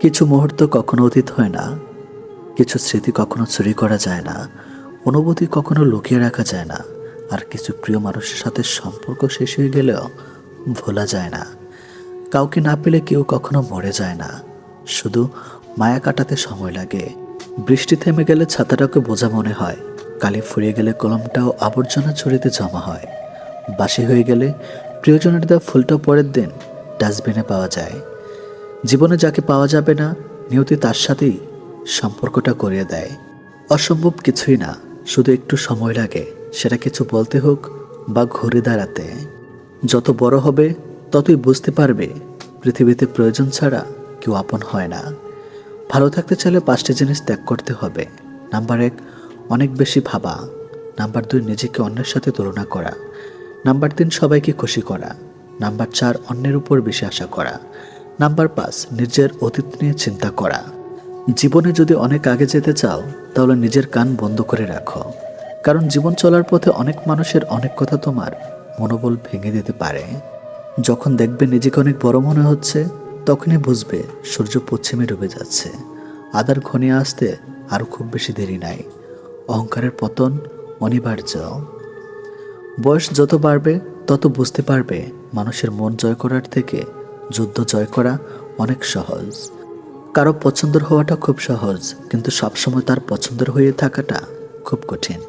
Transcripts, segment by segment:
কিছু মুহূর্ত কখনো অতীত হয় না। কিছু স্মৃতি কখনো চুরি করা যায় না। অনুভূতি কখনো লুকিয়ে রাখা যায় না। আর কিছু প্রিয় মানুষের সাথে সম্পর্ক শেষ হয়ে গেলেও ভোলা যায় না। কাউকে না পেলে কেউ কখনো মরে যায় না। শুধু মায়া কাটাতে সময় লাগে। বৃষ্টি থেমে গেলে ছাতাটাকে বোঝা মনে হয়। কালি ফুরিয়ে গেলে কলমটাও আবর্জনা ছড়িতে জমা হয়। বাসি হয়ে গেলে প্রিয়জনের দেওয়া ফুলটা পরের দিন ডাস্টবিনে পাওয়া যায়। জীবনে যাকে পাওয়া যাবে না, নিয়তি তার সাথেই সম্পর্কটা করিয়ে দেয়। অসম্ভব কিছুই না, শুধু একটু সময় লাগে, সেটা কিছু বলতে হোক বা ঘুরে দাঁড়াতে। যত বড় হবে, ততই বুঝতে পারবে, পৃথিবীতে প্রয়োজন ছাড়া কেউ আপন হয় না। ভালো থাকতে চাইলে পাঁচটি জিনিস ত্যাগ করতে হবে। নাম্বার এক, অনেক বেশি ভাবা। নাম্বার দুই, নিজেকে অন্যের সাথে তুলনা করা। নাম্বার তিন, সবাইকে খুশি করা। নাম্বার চার, অন্যের উপর বেশি আশা করা। নাম্বার পাঁচ, নিজের অতীত নিয়ে চিন্তা করা। জীবনে যদি অনেক আগে যেতে চাও, তাহলে নিজের কান বন্ধ করে রাখো। কারণ জীবন চলার পথে অনেক মানুষের অনেক কথা তোমার মনোবল ভেঙে দিতে পারে। যখন দেখবে নিজেকে অনেক বড় মনে হচ্ছে, তখনই বুঝবে সূর্য পশ্চিমে ডুবে যাচ্ছে। আদার ঘনিয়ে আসতে আরও খুব বেশি দেরি নাই। অহংকারের পতন অনিবার্য। বয়স যত বাড়বে, তত বুঝতে পারবে মানুষের মন জয় করার থেকে যুদ্ধ জয় করা অনেক সহজ। কারও পছন্দের হওয়াটা খুব সহজ, কিন্তু সবসময় তার পছন্দের হয়ে থাকাটা খুব কঠিন।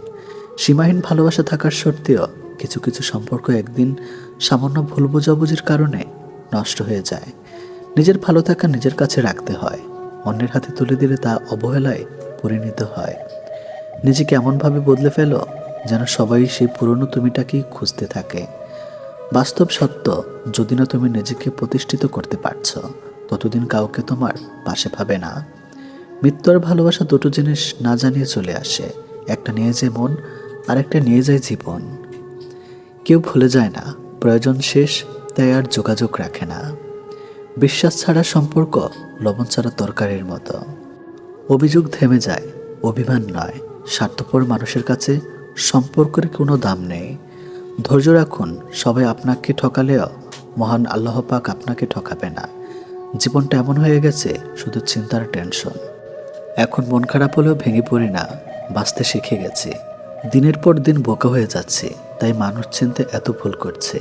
সীমাহীন ভালোবাসা থাকার সত্ত্বেও কিছু কিছু সম্পর্ক একদিন সামান্য ভুল বোঝাবুঝির কারণে নষ্ট হয়ে যায়। নিজের ভালো থাকা নিজের কাছে রাখতে হয়, অন্যের হাতে তুলে দিলে তা অবহেলায় পরিণত হয়। নিজেকে এমনভাবে বদলে ফেলো যেন সবাই সেই পুরনো তুমিটাকেই খুঁজতে থাকে। বাস্তব সত্য, যদি না তুমি নিজেকে প্রতিষ্ঠিত করতে পারছ, ততদিন কাউকে তোমার পাশে পাবে না। মৃত্যু আর ভালোবাসা দুটো জিনিস না জানিয়ে চলে আসে, একটা নিয়ে যায় মন আর একটা নিয়ে যায় জীবন। কেউ ভুলে যায় না, প্রয়োজন শেষ, তাই আর যোগাযোগ রাখে না। বিশ্বাস ছাড়া সম্পর্ক, লবণ ছাড়া তরকারির মতো। অভিযোগ থেমে যায়, অভিমান নয়, স্বার্থপর মানুষের কাছে সম্পর্কের কোনো দাম নেই। ধৈর্য রাখুন, সবাই আপনাকে ঠকালেও মহান আল্লাহ পাক আপনাকে ঠকাবে না। জীবনটা এমন হয়ে গেছে, শুধু চিন্তার টেনশন। এখন মন খারাপ হলেও ভেঙে পড়ি না, বাঁচতে শিখে গেছি। দিনের পর দিন বোকা হয়ে যাচ্ছে, তাই মানুষ চিনতে এত ভুল করছে।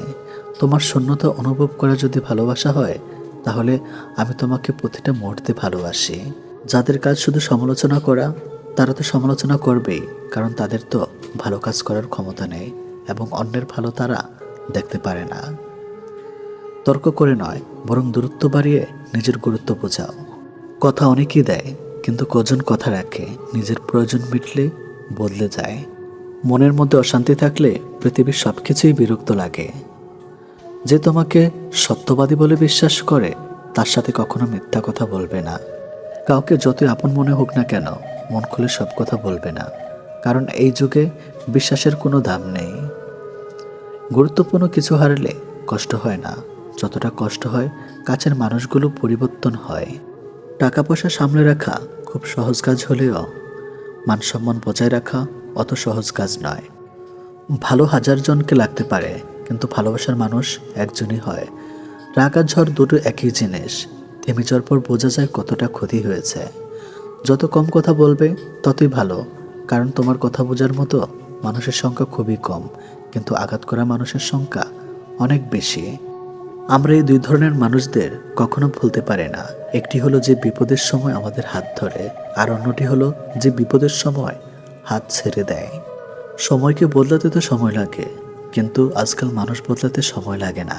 তোমার শূন্যতা অনুভব করা যদি ভালোবাসা হয়, তাহলে আমি তোমাকে প্রতিটা মুহূর্তে ভালোবাসি। যাদের কাজ শুধু সমালোচনা করা, তারা তো সমালোচনা করবেই, কারণ তাদের তো ভালো কাজ করার ক্ষমতা নেই। এবং অন্যের ভালো তারা দেখতে পারে না। তর্ক করে নয়, বরং দূরত্ব বাড়িয়ে নিজের গুরুত্ব বোঝাও। কথা অনেকেই দেয়, কিন্তু কজন কথা রাখে, নিজের প্রয়োজন মিটলে বদলে যায়। মনের মধ্যে অশান্তি থাকলে পৃথিবীর সব কিছুই বিরক্ত লাগে। যে তোমাকে সত্যবাদী বলে বিশ্বাস করে, তার সাথে কখনো মিথ্যা কথা বলবে না। কাউকে যতই আপন মনে হোক না কেন, মন খুলে সব কথা বলবে না। কারণ এই যুগে বিশ্বাসের কোনো দাম নেই। গুরুত্বপূর্ণ কিছু হারলে কষ্ট হয় না। যতটা কষ্ট হয়, কাছের মানুষগুলো পরিবর্তন হয়। টাকা পয়সা সামলে রাখা খুব সহজ কাজ হলেও মানসম্মান বজায় রাখা অত সহজ কাজ নয়। ভালো হাজার জনকে লাগতে পারে, কিন্তু ভালোবাসার মানুষ একজনই হয়। রাগ আর ঝড় দুটো একই জিনিস। থেমে যাওয়ার পর বোঝা যায় কতটা ক্ষতি হয়েছে। যত কম কথা বলবে, ততই ভালো। কারণ তোমার কথা বোঝার মতো মানুষের সংখ্যা খুবই কম। কিন্তু আঘাত করা মানুষের সংখ্যা অনেক বেশি। আমরা এই দুই ধরনের মানুষদের কখনো ভুলতে পারি না। একটি হলো যে বিপদের সময় আমাদের হাত ধরে, আর অন্যটি হলো যে বিপদের সময় হাত ছেড়ে দেয়। সময়কে বদলাতে তো সময় লাগে, কিন্তু আজকাল মানুষ বদলাতে সময় লাগে না।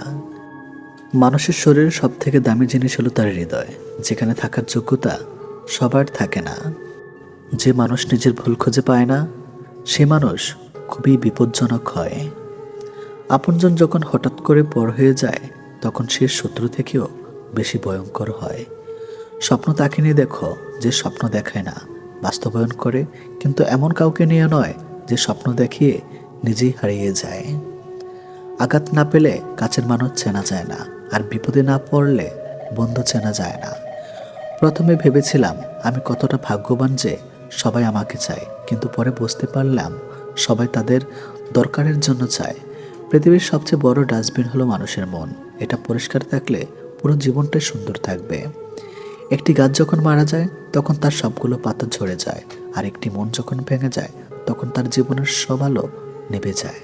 মানুষের শরীরের সব থেকে দামি জিনিস হলো তার হৃদয়, যেখানে থাকার যোগ্যতা সবার থাকে না। যে মানুষ নিজের ভুল খুঁজে পায় না, সে মানুষ খুবই বিপজ্জনক হয়। আপনজন যখন হঠাৎ করে পর হয়ে যায়, তখন সে শত্রু থেকেও বেশি ভয়ঙ্কর হয়। স্বপ্ন তাকে নিয়ে দেখো যে স্বপ্ন দেখায় না, বাস্তবায়ন করে, কিন্তু এমন কাউকে নিয়ে নয় যে স্বপ্ন দেখিয়ে নিজেই হারিয়ে যায়। আঘাত না পেলে কাছের মানুষ চেনা যায় না, আর বিপদে না পড়লে বন্ধু চেনা যায় না। প্রথমে ভেবেছিলাম, আমি কতটা ভাগ্যবান যে সবাই আমাকে চায়, কিন্তু পরে বুঝতে পারলাম সবাই তাদের দরকারের জন্য চায়। পৃথিবীর সবচেয়ে বড় ডাস্টবিন হলো মানুষের মন। এটা পরিষ্কার থাকলে পুরো জীবনটাই সুন্দর থাকবে। একটি গাছ যখন মারা যায়, তখন তার সবগুলো পাতা ঝরে যায়। আর একটি মন যখন ভেঙে যায়, তখন তার জীবনের সব আলো নেভে যায়।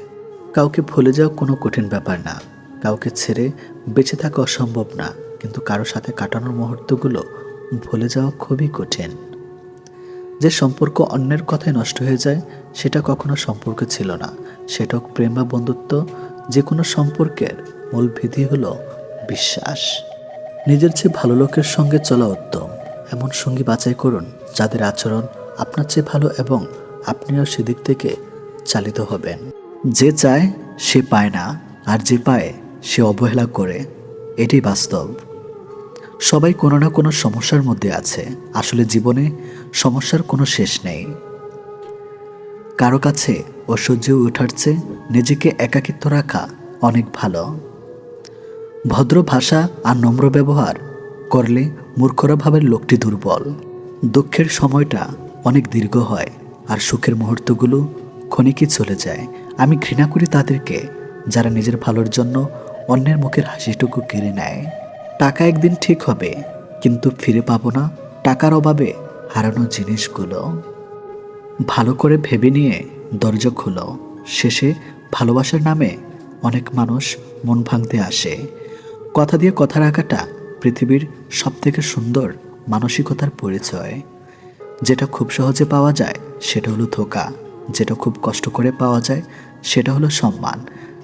কাউকে ভুলে যাওয়া কোনো কঠিন ব্যাপার না। কাউকে ছেড়ে বেঁচে থাকা অসম্ভব না। কিন্তু কারও সাথে কাটানোর মুহূর্তগুলো ভুলে যাওয়া খুবই কঠিন। যে সম্পর্ক অন্যের কথায় নষ্ট হয়ে যায়, সেটা কখনো সম্পর্ক ছিল না। সেটা হোক প্রেম বা বন্ধুত্ব যে কোনো সম্পর্কের মূল ভিত্তি হলো বিশ্বাস। নিজের চেয়ে ভালো লোকের সঙ্গে চলা উত্তম। এমন সঙ্গী বাছাই করুন যাদের আচরণ আপনার চেয়ে ভালো এবং আপনিও সেদিক থেকে চালিত হবেন। যে চায় সে পায় না, আর যে পায় সে অবহেলা করে, এটাই বাস্তব। সবাই কোনো না কোনো সমস্যার মধ্যে আছে। আসলে জীবনে সমস্যার কোনো শেষ নেই। কারও কাছে ঐশ্বর্য ওঠার চেয়ে নিজেকে একাকিত্ব রাখা অনেক ভালো। ভদ্র ভাষা আর নম্র ব্যবহার করলে মূর্খরা ভাবের লোকটি দুর্বল। দুঃখের সময়টা অনেক দীর্ঘ হয় আর সুখের মুহূর্তগুলো ক্ষণিকই চলে যায়। আমি ঘৃণা করি তাদেরকে, যারা নিজের ভালোর জন্য অন্যের মুখের হাসিটুকু কেড়ে নেয়। টাকা একদিন ঠিক হবে, কিন্তু ফিরে পাবো না টাকার অভাবে হারানো জিনিসগুলো। ভালো করে ভেবে নিয়ে দরজা খুলো। শেষে ভালোবাসার নামে অনেক মানুষ মন ভাঙতে আসে। কথা দিয়ে কথা রাখাটা পৃথিবীর সবথেকে সুন্দর মানসিকতার পরিচয়। যেটা খুব সহজে পাওয়া যায়, সেটা হলো ধোকা। যেটা খুব কষ্ট করে পাওয়া যায়, সেটা হলো সম্মান।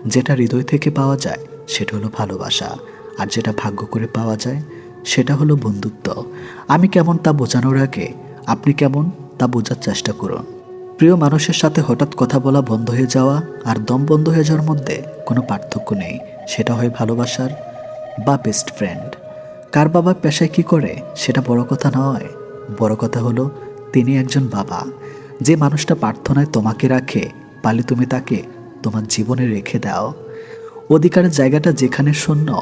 যেটা হৃদয় থেকে পাওয়া যায়, সেটা হলো ভালোবাসা। আর যেটা ভাগ্য করে পাওয়া যায়, সেটা হলো বন্ধুত্ব। আমি কেমন তা বোঝানোর আগে আপনি কেমন তা বোঝার চেষ্টা করুন। প্রিয় মানুষের সাথে হঠাৎ কথা বলা বন্ধ হয়ে যাওয়া আর দম বন্ধ হয়ে যাওয়ার মধ্যে কোনো পার্থক্য নেই। সেটা হয় ভালোবাসার বা বেস্ট ফ্রেন্ড কার বাবা পেশায় কি করে, সেটা বড় কথা নয়। বড় কথা হলো, তিনি একজন বাবা। যে মানুষটা প্রার্থনায় তোমাকে রাখে, পালে তুমি তাকে তোমার জীবনে রেখে দাও। অধিকারের জায়গাটা যেখানে শূন্য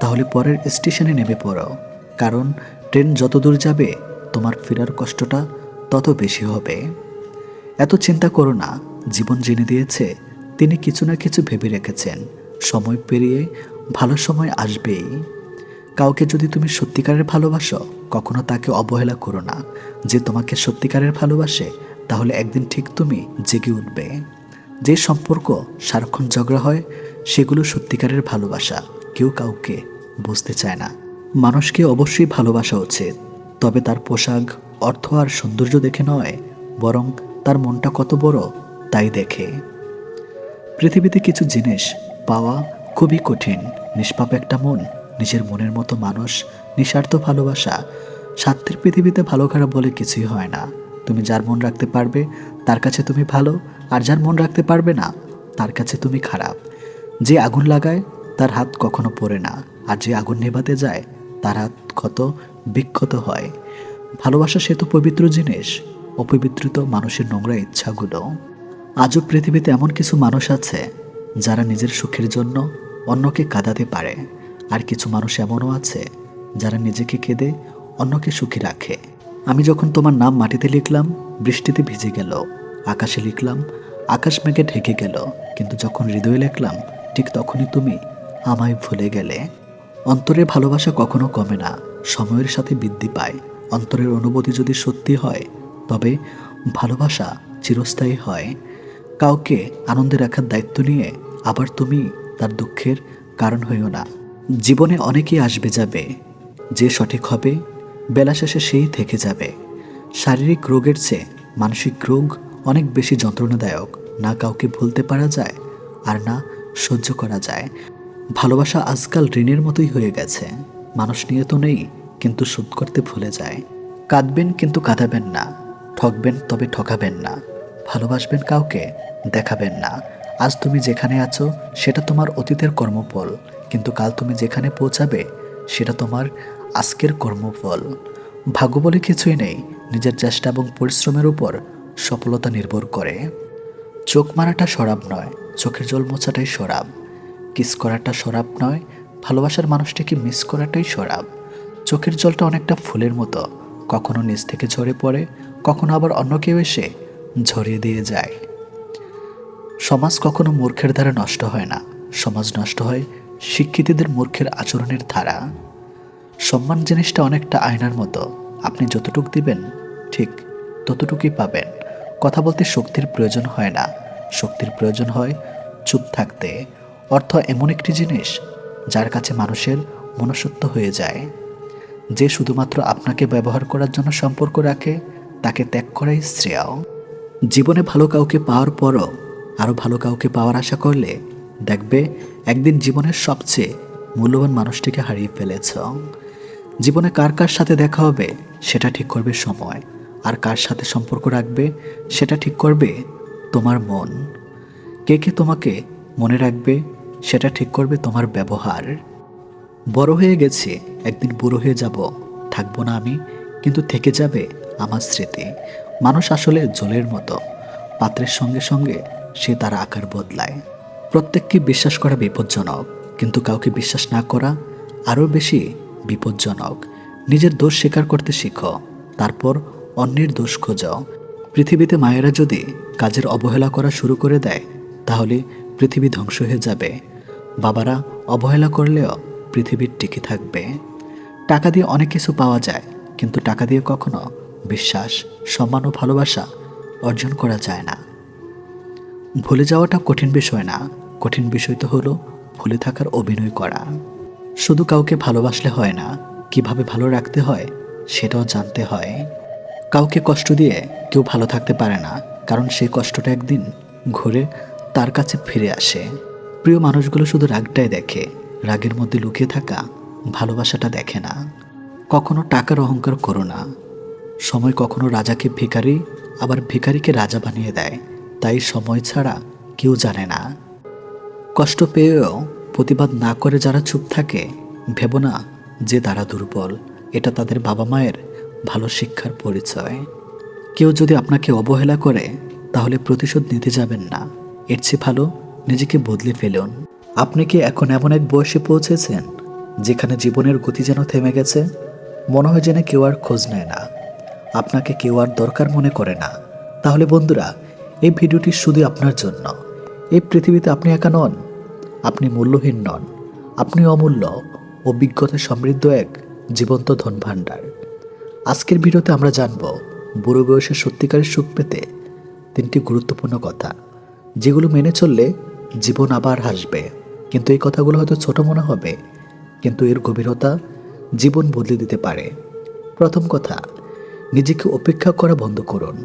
তাহলে পরের স্টেশনে নেমে পড়ো কারণ ট্রেন যত দূর যাবে, তোমার ফেরার কষ্টটা তত বেশি হবে। এত চিন্তা করো না, জীবন জেনে দিয়েছে, তিনি কিছু না কিছু ভেবে রেখেছেন। সময় পেরিয়ে ভালো সময় আসবেই। কাউকে যদি তুমি সত্যিকারের ভালোবাসো, কখনো তাকে অবহেলা করো না। যে তোমাকে সত্যিকারের ভালোবাসে, তাহলে একদিন ঠিক তুমি জেগে উঠবে। যে সম্পর্ক সারাক্ষণ ঝগড়া হয়, সেগুলো সত্যিকারের ভালোবাসা। কেউ কাউকে বুঝতে চায় না। মানুষকে অবশ্যই ভালোবাসা উচিত, তবে তার পোশাক, অর্থ আর সৌন্দর্য দেখে নয়, বরং তার মনটা কত বড় তাই দেখে। পৃথিবীতে কিছু জিনিস পাওয়া খুবই কঠিন, নিষ্পাপ একটা মন, নিজের মনের মতো মানুষ, নিঃস্বার্থ ভালোবাসা, স্বার্থের পৃথিবীতে ভালো খারাপ বলে কিছুই হয় না। তুমি যার মন রাখতে পারবে, তার কাছে তুমি ভালো, আর যার মন রাখতে পারবে না, তার কাছে তুমি খারাপ। যে আগুন লাগায় তার হাত কখনো পড়ে না, আর যে আগুন নেভাতে যায়, তার হাত ক্ষত বিক্ষত হয়। ভালোবাসা সে তো পবিত্র জিনিস, অপবিত্রিত মানুষের নোংরা ইচ্ছাগুলো। আজও পৃথিবীতে এমন কিছু মানুষ আছে, যারা নিজের সুখের জন্য অন্যকে কাঁদাতে পারে, আর কিছু মানুষ এমনও আছে, যারা নিজেকে কেঁদে অন্যকে সুখী রাখে। আমি যখন তোমার নাম মাটিতে লিখলাম, বৃষ্টিতে ভিজে গেল, আকাশে লিখলাম, আকাশ মেঘে ঢেকে গেল, কিন্তু যখন হৃদয়ে লিখলাম, ঠিক তখনই তুমি আমায় ভুলে গেলে। অন্তরের ভালোবাসা কখনো কমে না, সময়ের সাথে বৃদ্ধি পায়। অন্তরের অনুভূতি যদি সত্যি হয়, তবে ভালোবাসা চিরস্থায়ী হয়। কাউকে আনন্দে রাখার দায়িত্ব নিয়ে আবার তুমি তার দুঃখের কারণ হইও না। জীবনে অনেকেই আসবে যাবে, যে সঠিক হবে, বেলা শেষে সেই থেকে যাবে। শারীরিক রোগের চেয়ে মানসিক রোগ অনেক বেশি যন্ত্রণাদায়ক। না কাউকে ভুলতে পারা যায়, আর না সহ্য করা যায়। ভালোবাসা আজকাল ঋণের মতোই হয়ে গেছে। মানুষ নিয়ে তো নেই, কিন্তু শোধ করতে ভুলে যায়। কাঁদবেন, কিন্তু কাঁদাবেন না। ঠকবেন, তবে ঠকাবেন না। ভালোবাসবেন কাউকে, দেখাবেন না। আজ তুমি যেখানে আছো, সেটা তোমার অতীতের কর্মফল। কিন্তু কাল তুমি যেখানে পৌঁছাবে, সেটা তোমার আজকের কর্মফল। ভাগ্য বলে কিছুই নেই, নিজের চেষ্টা এবং পরিশ্রমের উপর সফলতা নির্ভর করে। চোখ মারাটা সরাব নয়, চোখের জল মোছাটাই সরাব। কিস করাটা সরাব নয়, ভালোবাসার মানুষটিকে মিস করাটাই সরাব। চোখের জলটা অনেকটা ফুলের মতো, কখনো নিচ থেকে ঝরে পড়ে, কখনো আবার অন্য কেউ এসে ঝরিয়ে দিয়ে যায়। সমাজ কখনো মূর্খের দ্বারা নষ্ট হয় না, সমাজ নষ্ট হয় শিক্ষিতদের মূর্খের আচরণের ধারা। সম্মান জিনিসটা অনেকটা আয়নার মতো, আপনি যতটুক দিবেন, ঠিক ততটুকুই পাবেন। কথা বলতে শক্তির প্রয়োজন হয় না, শক্তির প্রয়োজন হয় চুপ থাকতে। অর্থ এমন একটি জিনিস যার কাছে মানুষের মনসত্ব হয়ে যায়। যে শুধুমাত্র আপনাকে ব্যবহার করার জন্য সম্পর্ক রাখে, তাকে ত্যাগ করাই শ্রেয়। জীবনে ভালো কাউকে পাওয়ার পরও আরও ভালো কাউকে পাওয়ার আশা করলে দেখবে একদিন জীবনের সবচেয়ে মূল্যবান মানুষটিকে হারিয়ে ফেলেছ। জীবনে কার কার সাথে দেখা হবে, সেটা ঠিক করবে সময়। আর কার সাথে সম্পর্ক রাখবে, সেটা ঠিক করবে তোমার মন। কে কে তোমাকে মনে রাখবে সেটা ঠিক করবে তোমার ব্যবহার। বড় হয়ে গেছে, একদিন বুড়ো হয়ে যাব, থাকব না আমি, কিন্তু থেকে যাবে আমার স্মৃতি। মানুষ আসলে জলের মতো, পাত্রের সঙ্গে সঙ্গে সে তার আকার বদলায়। প্রত্যেককে বিশ্বাস করা বিপজ্জনক, কিন্তু কাউকে বিশ্বাস না করা আরও বেশি বিপজ্জনক। নিজের দোষ স্বীকার করতে শিখো, তারপর অন্যের দোষ খোঁজো। পৃথিবীতে মায়েরা যদি কাজের অবহেলা করা শুরু করে দেয়, তাহলে পৃথিবী ধ্বংস হয়ে যাবে। বাবারা, অবহেলা করলেও পৃথিবীর টিকে থাকবে। টাকা দিয়ে অনেক কিছু পাওয়া যায়, কিন্তু টাকা দিয়ে কখনো বিশ্বাস, সম্মান ও ভালোবাসা অর্জন করা যায় না। ভুলে যাওয়াটা কঠিন বিষয় না। কঠিন বিষয় তো হলো ভুলে থাকার অভিনয় করা। শুধু কাউকে ভালোবাসলে হয় না, কীভাবে ভালো রাখতে হয় সেটাও জানতে হয়। কাউকে কষ্ট দিয়ে কেউ ভালো থাকতে পারে না, কারণ সেই কষ্টটা একদিন ঘুরে তার কাছে ফিরে আসে। প্রিয় মানুষগুলো শুধু রাগটাই দেখে, রাগের মধ্যে লুকিয়ে থাকা, ভালোবাসাটা দেখে না। কখনো টাকার অহংকার করো না। সময় কখনো রাজাকে ভিখারি, আবার ভিখারিকে রাজা বানিয়ে দেয়। তাই সময় ছাড়া কেউ জানে না। কষ্ট পেয়েও প্রতিবাদ না করে যারা চুপ থাকে, ভেবো না যে তারা দুর্বল। এটা তাদের বাবা মায়ের ভালো শিক্ষার পরিচয়। কেউ যদি আপনাকে অবহেলা করে, তাহলে প্রতিশোধ নিতে যাবেন না। এর চেয়ে ভালো নিজেকে বদলে ফেলুন। আপনি কি এখন এমন এক বয়সে পৌঁছেছেন, যেখানে জীবনের গতি যেন থেমে গেছে? মনে হয় যেন কেউ আর খোঁজ নেয় না। আপনাকে কেউ আর দরকার মনে করে না। তাহলে বন্ধুরা, এই ভিডিওটি শুধু আপনার জন্য। এই পৃথিবীতে আপনি একা নন। আপনি মূল্যহীন নন। আপনি অমূল্য অভিজ্ঞতা সমৃদ্ধ এক জীবন্ত ধন ভাণ্ডার আজকের ভিডিওতে আমরা জানব, বুড়ো বয়সে সত্যিকারের সুখ পেতে তিনটি গুরুত্বপূর্ণ কথা। যেগুলো মেনে চললে জীবন আবার হাসবে। কিন্তু এই কথাগুলো হয়তো ছোট মনে হবে, কিন্তু এর গভীরতা জীবন বদলে দিতে পারে। প্রথম কথা, নিজেকে উপেক্ষা করা বন্ধ করুন।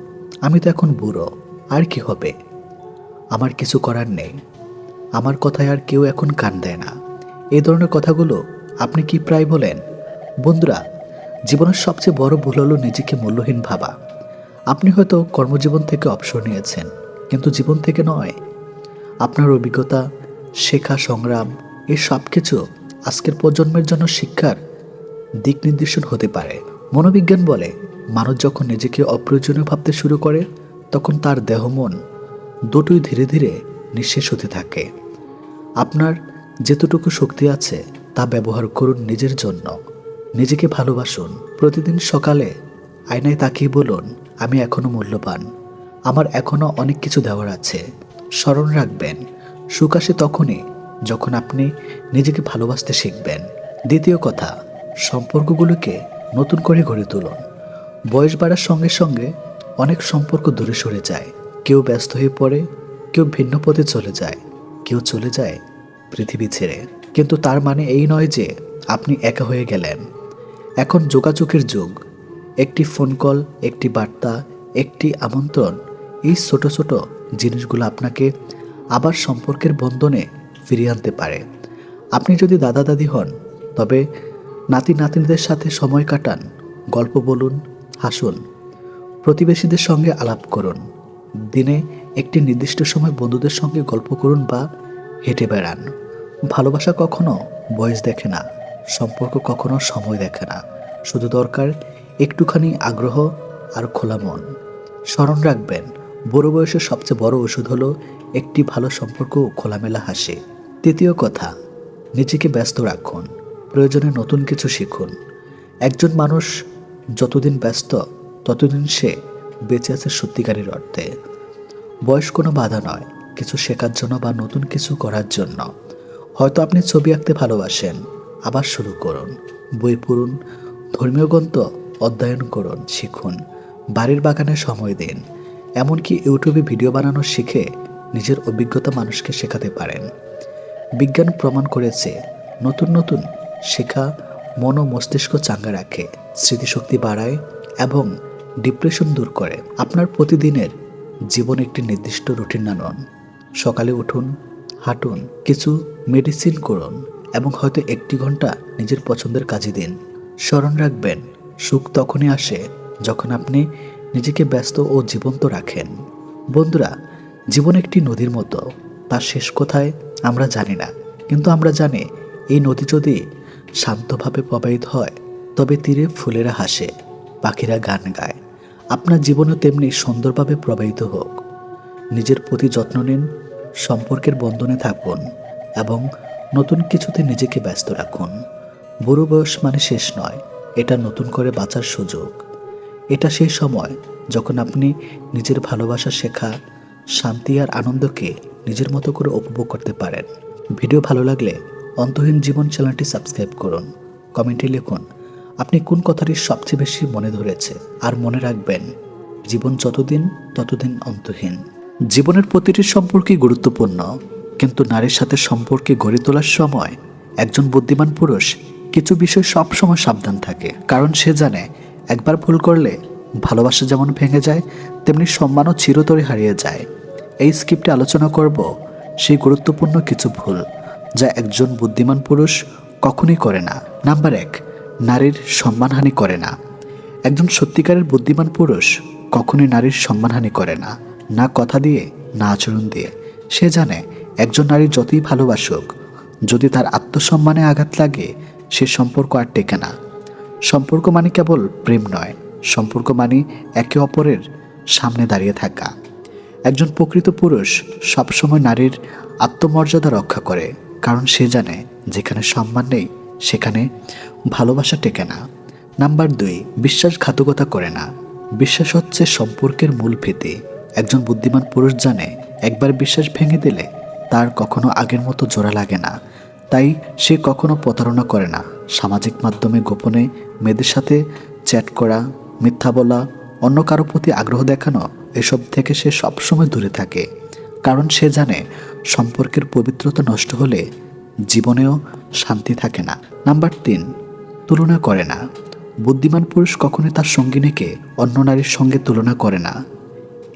আমি তো এখন বুড়ো, আর কি হবে? আমার কিছু করার নেই। আমার কথায় আর কেউ এখন কান দেয় না। এই ধরনের কথাগুলো আপনি কি প্রায় বলেন? বন্ধুরা, জীবনের সবচেয়ে বড় ভুল হলো নিজেকে মূল্যহীন ভাবা। আপনি হয়তো কর্মজীবন থেকে অবসর নিয়েছেন। কিন্তু জীবন থেকে নয়। আপনার অভিজ্ঞতা, শেখা, সংগ্রাম, এই সব কিছু আজকের প্রজন্মের জন্য শিক্ষার দিক নির্দেশন হতে পারে। মনোবিজ্ঞান বলে, মানুষ যখন নিজেকে অপ্রয়োজনীয় ভাবতে শুরু করে, তখন তার দেহ মন দুটোই ধীরে ধীরে নিঃশেষ হতে থাকে। আপনার যেতটুকু শক্তি আছে, তা ব্যবহার করুন নিজের জন্য। নিজেকে ভালোবাসুন। প্রতিদিন সকালে আয়নায় তাকিয়ে বলুন, আমি এখনও মূল্যবান। আমার এখনও অনেক কিছু দেওয়ার আছে। স্মরণ রাখবেন, সুখ আসে তখনই যখন আপনি নিজেকে ভালোবাসতে শিখবেন। দ্বিতীয় কথা, সম্পর্কগুলোকে নতুন করে গড়ে তুলুন। বয়স বাড়ার সঙ্গে সঙ্গে অনেক সম্পর্ক দূরে সরে যায়। কেউ ব্যস্ত হয়ে পড়ে, কেউ ভিন্ন পথে চলে যায়, কেউ চলে যায় পৃথিবী ছেড়ে। কিন্তু তার মানে এই নয় যে আপনি একা হয়ে গেলেন। এখন যোগাযোগের যুগ। একটি ফোন কল একটি বার্তা, একটি আমন্ত্রণ এই ছোট ছোট জিনিসগুলো আপনাকে আবার সম্পর্কের বন্ধনে ফিরিয়ে আনতে পারে। আপনি যদি দাদা দাদি হন, তবে নাতি নাতনিদের সাথে সময় কাটান, গল্প বলুন, হাসুন, প্রতিবেশীদের সঙ্গে আলাপ করুন, দিনে একটি নির্দিষ্ট সময় বন্ধুদের সঙ্গে গল্প করুন বা হেঁটে বেড়ান। ভালোবাসা কখনো বয়স দেখে না, সম্পর্ক কখনো সময় দেখে না, শুধু দরকার একটুখানি আগ্রহ আর খোলা মন। স্মরণ রাখবেন বুড়ো বয়সের সবচেয়ে বড় ওষুধ হলো একটি ভালো সম্পর্ক খোলামেলা হাসি। তৃতীয় কথা, নিজেকে ব্যস্ত রাখুন, প্রয়োজনে নতুন কিছু শিখুন। একজন মানুষ যতদিন ব্যস্ত, ততদিন সে বেঁচে আছে সত্যিকারের অর্থে। বয়স কোনো বাধা নয়, কিছু শেখার জন্য বা নতুন কিছু করার জন্য। হয়তো আপনি ছবি আঁকতে ভালোবাসেন, আবার শুরু করুন। বই পড়ুন, ধর্মীয় গ্রন্থ অধ্যয়ন করুন, শিখুন, বাড়ির বাগানে সময় দিন। এমনকি ইউটিউবে ভিডিও বানানো শিখে নিজের অভিজ্ঞতা মানুষকে শেখাতে পারেন। বিজ্ঞান প্রমাণ করেছে, নতুন নতুন শেখা মন ও মস্তিষ্ক চাঙ্গা রাখে, স্মৃতিশক্তি বাড়ায় এবং ডিপ্রেশন দূর করে। আপনার প্রতিদিনের জীবন একটি নির্দিষ্ট রুটিন আনুন সকালে উঠুন, হাঁটুন, কিছু মেডিসিন করুন এবং হয়তো একটি ঘণ্টা নিজের পছন্দের কাজে দিন। স্মরণ রাখবেন, সুখ তখনই আসে যখন আপনি নিজেকে ব্যস্ত ও জীবন্ত রাখেন। বন্ধুরা, জীবন একটি নদীর মতো। তার শেষ কোথায় আমরা জানি না, কিন্তু আমরা জানি এই নদী যদি শান্তভাবে প্রবাহিত হয়, তবে তীরে ফুলেরা হাসে, পাখিরা গান গায়। আপনার জীবনও তেমনি সুন্দরভাবে প্রবাহিত হোক। নিজের প্রতি যত্ন নিন, সম্পর্কের বন্ধনে থাকুন এবং নতুন কিছুতে নিজেকে ব্যস্ত রাখুন। বুড়ো বয়স মানে শেষ নয়, এটা নতুন করে বাঁচার সুযোগ। এটা সেই সময় যখন আপনি নিজের ভালোবাসা শেখা, শান্তি আর আনন্দকে নিজের মতো করে উপভোগ করতে পারেন। ভিডিও ভালো লাগলে অন্তহীন জীবন চ্যানেলটি সাবস্ক্রাইব করুন। কমেন্টে লিখুন, আপনি কোন কথাটি সবচেয়ে বেশি মনে ধরেছে? আর মনে রাখবেন, জীবন যতদিন, ততদিন অন্তহীন। জীবনের প্রতিটি সম্পর্কই গুরুত্বপূর্ণ, কিন্তু নারীর সাথে সম্পর্কে গড়ে তোলার সময় একজন বুদ্ধিমান পুরুষ কিছু বিষয় সবসময় সাবধান থাকে। কারণ সে জানে একবার ভুল করলে ভালোবাসা যেমন ভেঙে যায়, তেমনি সম্মানও চিরতরে হারিয়ে যায়। এই স্ক্রিপ্টে আলোচনা করব সেই গুরুত্বপূর্ণ কিছু ভুল যা একজন বুদ্ধিমান পুরুষ কখনোই করে না। নাম্বার এক, নারীর সম্মানহানি করে না। একজন সত্যিকারের বুদ্ধিমান পুরুষ কখনোই নারীর সম্মানহানি করে না না কথা দিয়ে, না আচরণ দিয়ে। সে জানে একজন নারী যতই ভালোবাসুক, যদি তার আত্মসম্মানে আঘাত লাগে, সে সম্পর্ক আর টেকে না। সম্পর্ক মানে কেবল প্রেম নয়। সম্পর্ক মানে একে অপরের সামনে দাঁড়িয়ে থাকা। একজন প্রকৃত পুরুষ সবসময় নারীর আত্মমর্যাদা রক্ষা করে, কারণ সে জানে যেখানে সম্মান নেই, সেখানে ভালোবাসা টেকে না। নাম্বার দুই, বিশ্বাসঘাতকতা করে না। বিশ্বাস হচ্ছে সম্পর্কের মূল ভিত্তি একজন বুদ্ধিমান পুরুষ জানে, একবার বিশ্বাস ভেঙে দিলে তার কখনো আগের মতো জোড়া লাগে না। তাই সে কখনো প্রতারণা করে না। সামাজিক মাধ্যমে গোপনে মেয়েদের সাথে চ্যাট করা, মিথ্যা বলা, অন্য কারও প্রতি আগ্রহ দেখানো, এসব থেকে সে সবসময় দূরে থাকে। কারণ সে জানে সম্পর্কের পবিত্রতা নষ্ট হলে জীবনেও শান্তি থাকে না। নাম্বার তিন, তুলনা করে না। বুদ্ধিমান পুরুষ কখনোই তার সঙ্গিনীকে অন্য নারীর সঙ্গে তুলনা করে না।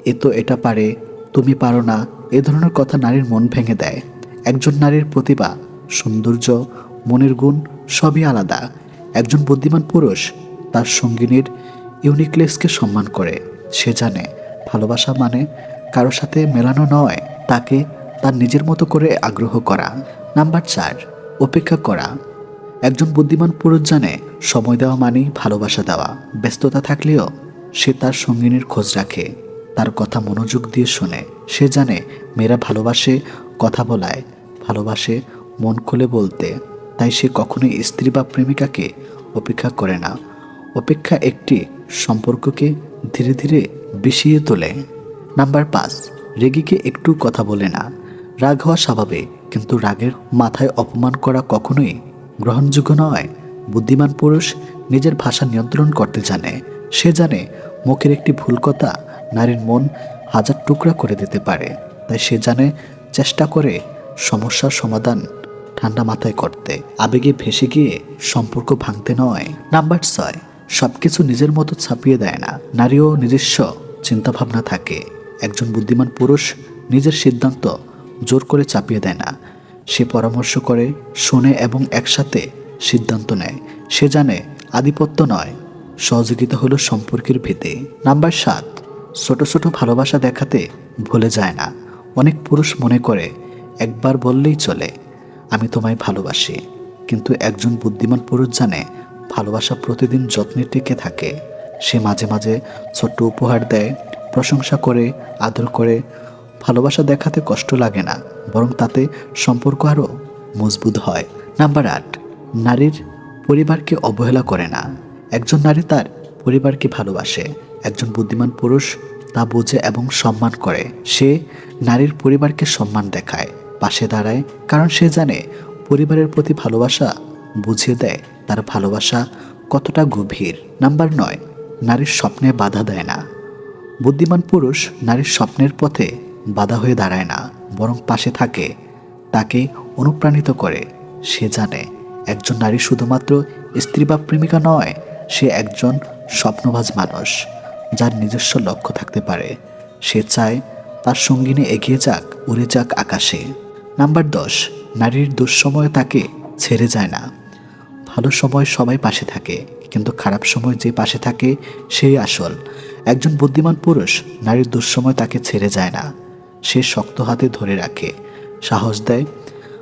এ তো এটা পারে, তুমি পারো না, এ ধরনের কথা নারীর মন ভেঙে দেয়। একজন নারীর প্রতিভা সৌন্দর্য, মনের গুণ সবই আলাদা। একজন বুদ্ধিমান পুরুষ তার সঙ্গিনীর ইউনিকনেসকে সম্মান করে। সে জানে ভালোবাসা মানে কারও সাথে মেলানো নয়, তাকে তার নিজের মতো করে আগ্রহ করা। নাম্বার চার অপেক্ষা করা। একজন বুদ্ধিমান পুরুষ জানে সময় দেওয়া মানেই ভালোবাসা দেওয়া। ব্যস্ততা থাকলেও সে তার সঙ্গিনীর খোঁজ রাখে, তার কথা মনোযোগ দিয়ে শোনে। সে জানে মেয়েরা ভালোবাসে, কথা বলায়। ভালোবাসে মন খুলে বলতে, তাই সে কখনোই স্ত্রী বা প্রেমিকাকে অপেক্ষা করে না। অপেক্ষা একটি সম্পর্ককে ধীরে ধীরে বিষিয়ে তোলে। নাম্বার পাঁচ, রেগিকে একটু কথা বলে না। রাগ হওয়া স্বাভাবিক, কিন্তু রাগের মাথায় অপমান করা কখনোই গ্রহণযোগ্য নয়। বুদ্ধিমান পুরুষ নিজের ভাষা নিয়ন্ত্রণ করতে জানে। সে জানে মুখের একটি ভুল কথা নারীর মন হাজার টুকরা করে দিতে পারে। তাই সে জানে চেষ্টা করে সমস্যার সমাধান ঠান্ডা মাথায় করতে। আবেগে ভেসে গিয়ে সম্পর্ক ভাঙতে নয়। নাম্বার ছয়, সবকিছু নিজের মতো ছাপিয়ে দেয় না। নারীও নিজস্ব চিন্তাভাবনা থাকে। একজন বুদ্ধিমান পুরুষ নিজের সিদ্ধান্ত জোর করে চাপিয়ে দেয় না। সে পরামর্শ করে, শোনে এবং একসাথে সিদ্ধান্ত নেয়। সে জানে আধিপত্য নয়, সহযোগিতা হলো সম্পর্কের ভিত্তি নাম্বার সাত, ছোট ছোট ভালোবাসা দেখাতে ভুলে যায় না। অনেক পুরুষ মনে করে, একবার বললেই চলে। আমি তোমায় ভালোবাসি। কিন্তু একজন বুদ্ধিমান পুরুষ জানে, ভালোবাসা প্রতিদিন যত্নে টিকে থাকে। সে মাঝে মাঝে ছোট্ট উপহার দেয়, প্রশংসা করে, আদর করে। ভালোবাসা দেখাতে কষ্ট লাগে না, বরং তাতে সম্পর্ক আরও মজবুত হয়। নাম্বার আট, নারীর পরিবারকে অবহেলা করে না। একজন নারী তার পরিবারকে ভালোবাসে, একজন বুদ্ধিমান পুরুষ তা বোঝে এবং সম্মান করে। সে নারীর পরিবারকে সম্মান দেখায়। পাশে দাঁড়ায় কারণ সে জানে পরিবারের প্রতি ভালোবাসা বুঝিয়ে দেয় তার ভালোবাসা কতটা গভীর। নাম্বার নয়, নারীর স্বপ্নে বাধা দেয় না। বুদ্ধিমান পুরুষ নারীর স্বপ্নের পথে বাধা হয়ে দাঁড়ায় না, বরং পাশে থাকে, তাকে অনুপ্রাণিত করে। সে জানে একজন নারী শুধুমাত্র স্ত্রী বা প্রেমিকা নয়, সে একজন স্বপ্নবাজ মানুষ, যার নিজস্ব লক্ষ্য থাকতে পারে। সে চায় তার সঙ্গিনী এগিয়ে যাক, উড়ে যাক আকাশে। নাম্বার দশ, নারীর দুঃসময় তাকে ছেড়ে যায় না। ভালো সময় সবাই পাশে থাকে, কিন্তু খারাপ সময় যে পাশে থাকে, সেই আসল। একজন বুদ্ধিমান পুরুষ নারীর দুঃসময় তাকে ছেড়ে যায় না। সে শক্ত হাতে ধরে রাখে, সাহস দেয়,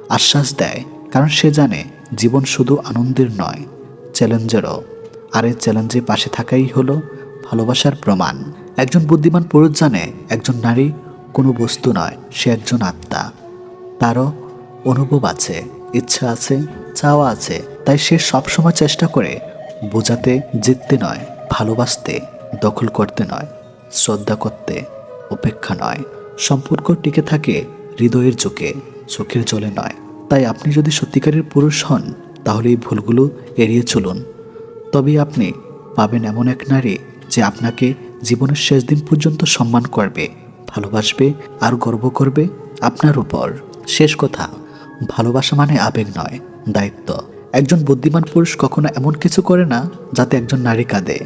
আশ্বাস দেয়, কারণ সে জানে জীবন শুধু আনন্দের নয়, চ্যালেঞ্জেরও। আর এই চ্যালেঞ্জে পাশে থাকাই হলো ভালোবাসার প্রমাণ। একজন বুদ্ধিমান পুরুষ জানে, একজন নারী কোনো বস্তু নয়, সে একজন আত্মা। তারও অনুভব আছে, ইচ্ছা আছে, চাওয়া আছে। তাই সে সবসময় চেষ্টা করে বোঝাতে, জিততে নয়, ভালোবাসতে, দখল করতে নয়, শ্রদ্ধা করতে উপেক্ষা নয়। সম্পর্ক টিকে থাকে হৃদয়ের চোখে, চোখের জলে নয়। তাই আপনি যদি সত্যিকারের পুরুষ হন, তাহলে এই ভুলগুলো এড়িয়ে চলুন। তবেই আপনি পাবেন এমন এক নারী যে আপনাকে জীবনের শেষ দিন পর্যন্ত সম্মান করবে, ভালোবাসবে আর গর্ব করবে আপনার উপর। শেষ কথা, ভালোবাসা মানে আবেগ নয়, দায়িত্ব। একজন বুদ্ধিমান পুরুষ কখনো এমন কিছু করে না যাতে একজন নারী কাঁদে।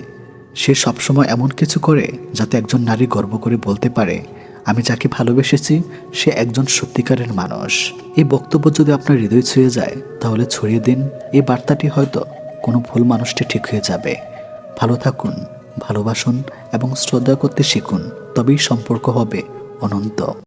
সে সবসময় এমন কিছু করে যাতে একজন নারী গর্ব করে বলতে পারে, আমি যাকে ভালোবেসেছি, সে একজন সত্যিকারের মানুষ। এই বক্তব্য যদি আপনার হৃদয় ছুঁয়ে যায়, তাহলে ছড়িয়ে দিন, এই বার্তাটি হয়তো কোনো ভুল মানুষটি ঠিক হয়ে যাবে। ভালো থাকুন, ভালোবাসুন এবং শ্রদ্ধা করতে শিখুন, তবেই সম্পর্ক হবে অনন্ত।